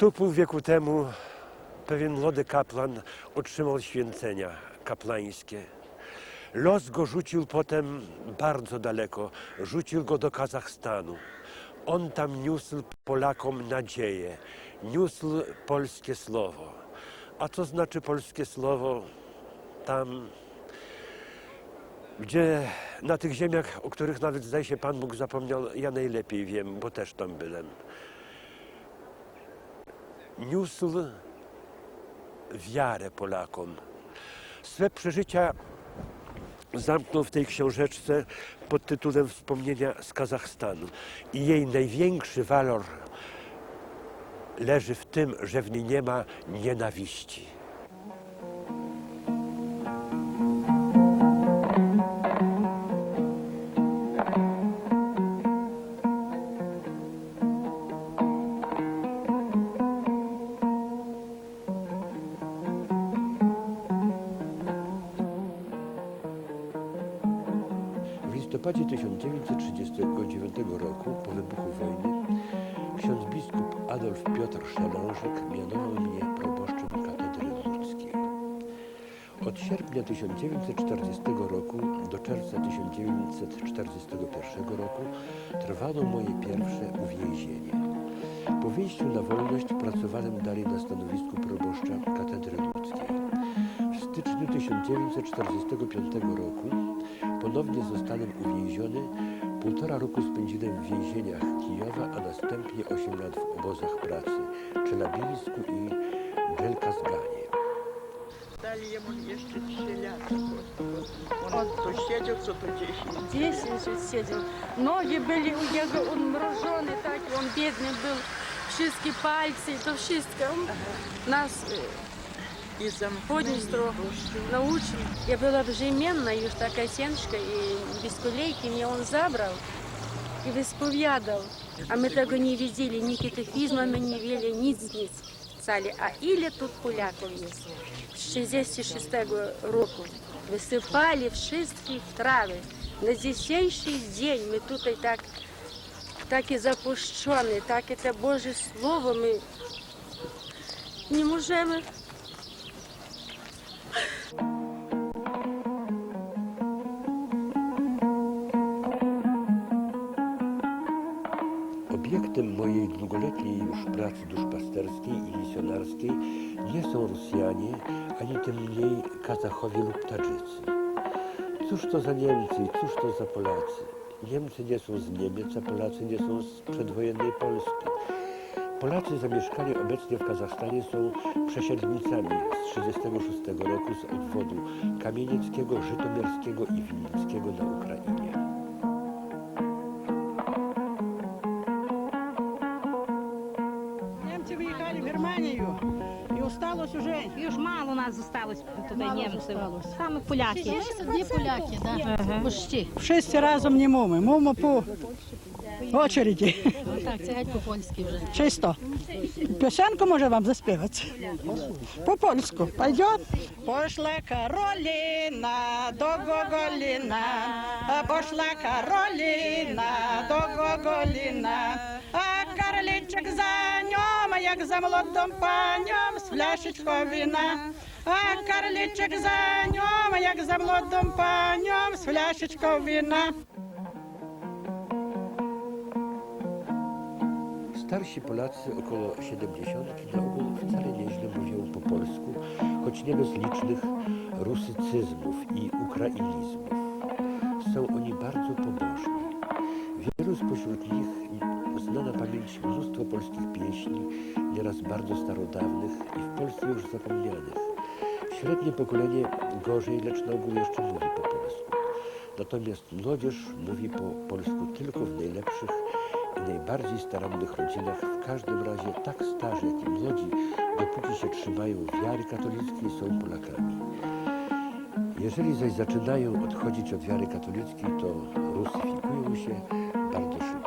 Tu pół wieku temu pewien młody kaplan otrzymał święcenia kaplańskie. Los go rzucił potem bardzo daleko, rzucił go do Kazachstanu. On tam niósł Polakom nadzieję, niósł polskie słowo. A co znaczy polskie słowo? Tam, gdzie na tych ziemiach, o których nawet zdaje się Pan Bóg zapomniał, ja najlepiej wiem, bo też tam byłem. Niósł wiarę Polakom. Swe przeżycia zamknął w tej książeczce pod tytułem Wspomnienia z Kazachstanu. I jej największy walor leży w tym, że w niej nie ma nienawiści. Listopadzie 1939 roku, po wybuchu wojny, ksiądz biskup Adolf Piotr Szelążek mianował mnie proboszczem katedry ludzkiej. Od sierpnia 1940 roku do czerwca 1941 roku trwało moje pierwsze uwięzienie. Po wyjściu na wolność pracowałem dalej na stanowisku proboszcza katedry ludzkiej. W styczniu 1945 roku Ponownie zostałem uwięziony. Półtora roku spędziłem w więzieniach Kijowa, a następnie 8 lat w obozach pracy Czelabińsku i Dżelkazganie. Dali jemu jeszcze 3 lata. On tu siedział, co to 10. 10 już siedział. Nogi byli u niego odmrożone, tak, on biedny był. Wszystkie palce, to wszystko. Nas y, Эм, поднестро, научим. Я была бременна, и такая сеночка, и без кулейки меня он забрал и исповедал. А мы того не видели, ни катехизма мы не вели, ни ниц. Цали. А или тут поляков есть. С 66 року высыпали всякие травы. На десенший день мы тут и так, так и запущены, так это Боже Слово мы не можем Obiektem mojej długoletniej już pracy duszpasterskiej i misjonarskiej nie są Rosjanie, ani tym mniej Kazachowie lub Tadżycy. Cóż to za Niemcy i cóż to za Polacy? Niemcy nie są z Niemiec, a Polacy nie są z przedwojennej Polski. Polacy zamieszkali obecnie w Kazachstanie są przesiedlnicami z 1936 roku z obwodu kamienieckiego, żytomierskiego i wilickiego na Ukrainie. Германію. І осталось уже. І ж мало нас залишилось тут німців. Саме поляки. Одні поляки, да. Пущі. Всі разом не мови. Мовимо по очереді. Ну так, це по-польськи вже. Чисто. Пісенку може вам заспівати. По-польську. Пойдет? Пошла Кароліна до Гоголіна. Пошла Кароліна до Гоголіна. карличик за ньом, як за молодим панем, з фляшечкою вина. А карличик за ньом, як за молодим панем, з фляшечкою вина. Starsi Polacy, około 70, na ogół wcale nieźle mówią po polsku, choć nie bez licznych rusycyzmów i ukrainizmów. Są oni bardzo pobożni. Wielu spośród nich zna na pamięć mnóstwo polskich pieśni, nieraz bardzo starodawnych i w Polsce już zapomnianych. Średnie pokolenie gorzej, lecz na ogół jeszcze mówi po polsku. Natomiast młodzież mówi po polsku tylko w najlepszych i najbardziej starannych rodzinach, w każdym razie tak starzy, jak i młodzi, dopóki się trzymają wiary katolickiej, są Polakami. Jeżeli zaś zaczynają odchodzić od wiary katolickiej, to rusyfikują się bardzo szybko.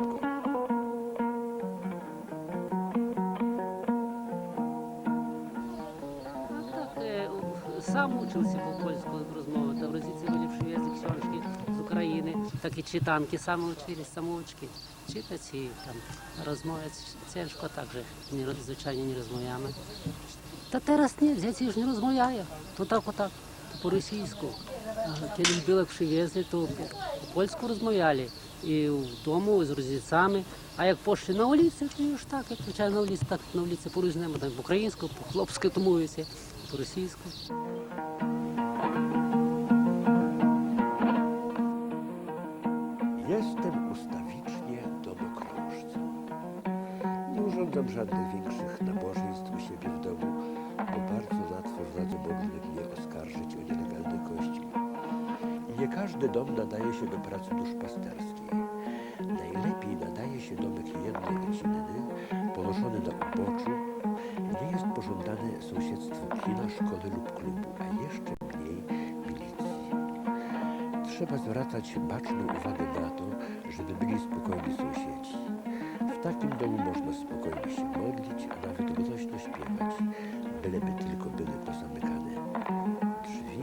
вивчилися по польську розмови, та в розіці вилівши язик сьогодні з України, так і читанки саме вчились, самоучки. Читать і там розмови Цяжко так же, звичайно, не розмовляємо. Та зараз ні, я ж не розмовляю. То так, отак, по-російську. Коли білих вшив'язли, то по польську розмовляли. І вдома з розіцями. А як пошли на вулиці, то ж так, як звичайно, на вулиці, так на вулиці по-різному, так по українську, по хлопськи, тому по російську. Urządzam żadnych większych nabożeństw u siebie w domu, bo bardzo łatwo władze mogły mnie oskarżyć o nielegalny kościół. I nie każdy dom nadaje się do pracy duszpasterskiej. Najlepiej nadaje się domek jednej rodzinny, położony na uboczu. Nie jest pożądane sąsiedztwo kina, szkoły lub klubu, a jeszcze. Trzeba zwracać baczną uwagę na to, żeby byli spokojni sąsiedzi. W takim domu można spokojnie się modlić, a nawet głośno śpiewać, byleby tylko były pozamykane drzwi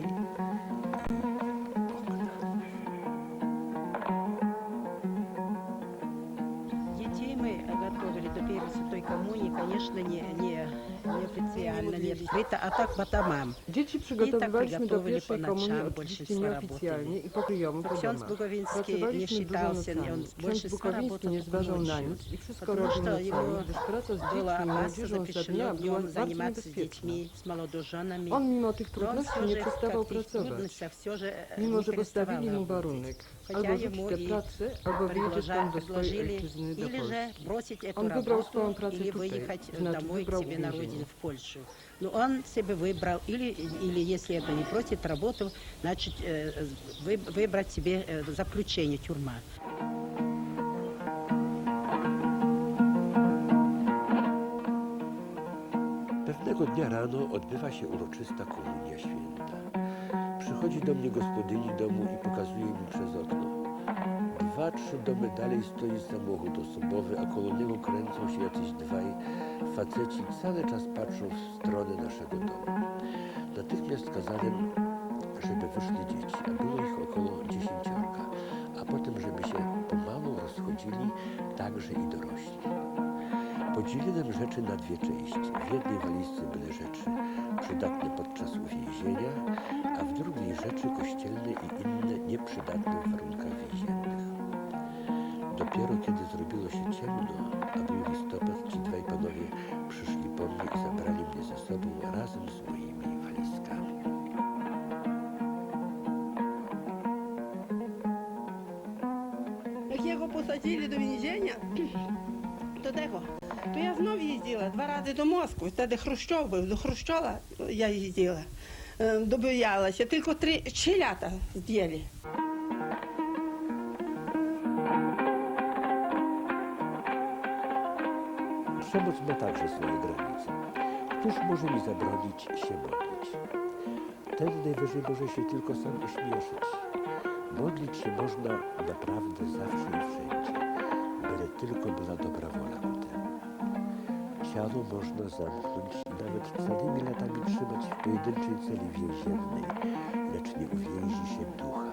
конечно, не, не, не официально, не открыто, а так по домам. Dzieci przygotowywaliśmy do przygotowywali pierwszej po komunii nocach, oczywiście большинство nieoficjalnie i po kryjomu po Ksiądz domach. Bukowiński nie Pracowaliśmy dużo считался, nocami. он Ksiądz больше Bukowiński работал nie zważał na ночью. nic i wszystko Потому robił что nocami, ему gdyż praca z было dziećmi i опасно młodzieżą za запрещено dnia była днем bardzo заниматься с niebezpieczna. детьми, с молодоженами. On mimo tych Но он trudności все nie же в przestawał каких pracować. трудностях все же э, Mimo, не że postawili переставал mu работать. warunek, Хотя albo rzuć ему tę и pracę, albo wyjedziesz предложа- tam do swojej предложили ojczyzny, do или же Polski. бросить эту Он выбрал свою работу, працу или tutaj, выехать значит, домой к выбрал себе на уезжение. родину, в Польшу. Но он себе выбрал, или, или если это не просит работу, значит, э, вы- выбрать себе э, заключение, тюрьма. Pewnego dnia rano odbywa się uroczysta komunia święta. Przychodzi do mnie gospodyni domu i pokazuje mi przez okno. Dwa, trzy domy dalej stoi samochód osobowy, a koło niego kręcą się jacyś dwaj faceci. Cały czas patrzą w stronę naszego domu. Natychmiast kazałem, żeby wyszli dzieci, a było ich około dziesięciorga, a potem, żeby się pomału rozchodzili także i dorośli. Podzieliłem rzeczy na dwie części. W jednej walizce były rzeczy przydatne podczas uwięzienia, a w drugiej rzeczy kościelne i inne nieprzydatne w warunkach więziennych. Dopiero kiedy zrobiło się ciemno, a był listopad, ci dwaj panowie przyszli po mnie i zabrali mnie ze sobą razem z moimi walizkami. Jak jego posadzili do więzienia, до того, то я знов їздила два рази до Москви. Тоді Хрущов був, до Хрущова я їздила, е, добоялася. Тільки три челята зділи. Przemoc ma także swoje granice. Któż może mi zabronić się modlić? Ten najwyżej może się tylko sam uśmieszyć. Modlić się można naprawdę zawsze i wszędzie, tylko była dobra wola temu. Ciało można zamknąć i nawet całymi latami trzymać w pojedynczej celi więziennej, lecz nie uwięzi się ducha,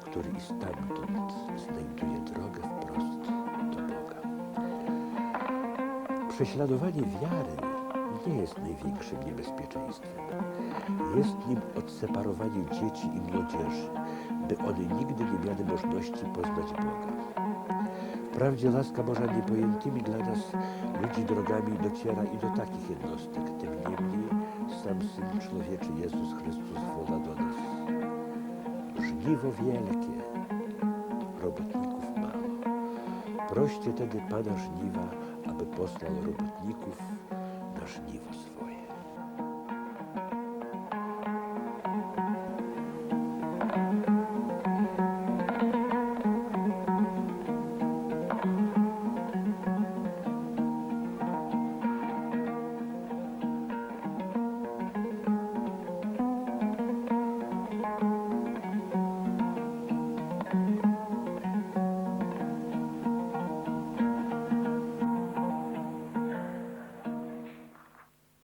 który i stamtąd znajduje drogę wprost do Boga. Prześladowanie wiary nie jest największym niebezpieczeństwem. Jest nim odseparowanie dzieci i młodzieży, by one nigdy nie miały możliwości poznać Boga. Wprawdzie łaska Boża niepojętymi dla nas ludzi drogami dociera i do takich jednostek. Tym niemniej sam Syn Człowieczy Jezus Chrystus woła do nas. Żniwo wielkie, robotników mało. Proście tedy Pana żniwa, aby posłał robotników na żniwo swoje.